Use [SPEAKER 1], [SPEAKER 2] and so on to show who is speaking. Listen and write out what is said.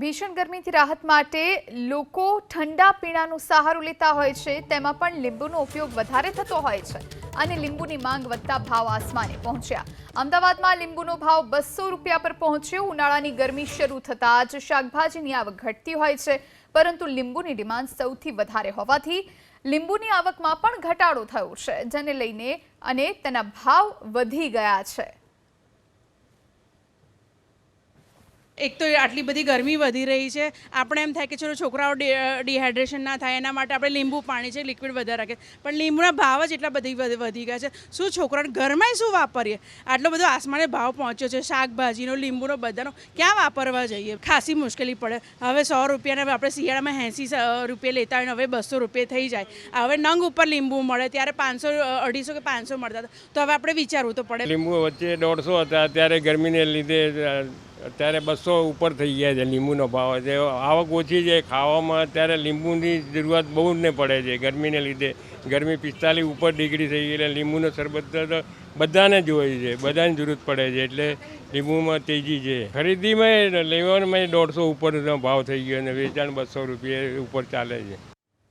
[SPEAKER 1] ભીષણ ગરમીથી રાહત માટે લોકો ઠંડા પીણાનો સહારો લેતા હોય છે. તેમાં પણ લીંબુનો ઉપયોગ વધારે થતો હોય છે અને લીંબુની માંગ વધતા ભાવ આસમાને પહોંચ્યા. અમદાવાદમાં લીંબુનો ભાવ બસો રૂપિયા પર પહોંચ્યો. ઉનાળાની ગરમી શરૂ થતાં જ શાકભાજીની આવક ઘટતી હોય છે, પરંતુ લીંબુની ડિમાન્ડ સૌથી વધારે હોવાથી લીંબુની આવકમાં પણ ઘટાડો થયો છે, જેને લઈને અને તેના ભાવ વધી ગયા છે.
[SPEAKER 2] એક તો આટલી બધી ગરમી વધી રહી છે. આપણે એમ થાય કે ચલો છોકરાઓ ડિહાઇડ્રેશન ના થાય, એના માટે આપણે લીંબુ પાણી છે લિક્વિડ વધારે રાખીએ પણ લીંબુના ભાવ જ એટલા બધી વધી ગયા છે. શું છોકરાને ઘરમાં શું વાપરીએ? આટલો બધો આસમાને ભાવ પહોંચ્યો છે. શાકભાજીનો, લીંબુનો, બધાનો. ક્યાં વાપરવા જઈએ? ખાસી મુશ્કેલી પડે. હવે સો રૂપિયાના આપણે શિયાળામાં એંસી રૂપિયા લેતા હોય હવે બસો રૂપિયા થઈ જાય. હવે નંગ ઉપર લીંબુ મળે, ત્યારે પાંચસો અઢીસો કે પાંચસો મળતા હતા. તો હવે આપણે વિચારવું તો પડે.
[SPEAKER 3] લીંબુ વચ્ચે દોઢસો હતા અત્યારે ગરમીને લીધે અત્યારે બસો ઉપર થઈ ગયા છે લીંબુનો ભાવ. છે આવક ઓછી છે ખાવામાં, અત્યારે લીંબુની જરૂરિયાત બહુ જ ને પડે છે ગરમીને લીધે. ગરમી પિસ્તાલીસ ઉપર ડિગ્રી થઈ ગઈ એટલે લીંબુનો શરબત તો બધાને જોઈએ છે, બધાને જરૂરત પડે છે એટલે લીંબુમાં તેજી છે. ખરીદીમાં લેવામાં દોઢસો ઉપરનો ભાવ થઈ ગયો અને વેચાણ બસો રૂપિયા ઉપર ચાલે છે.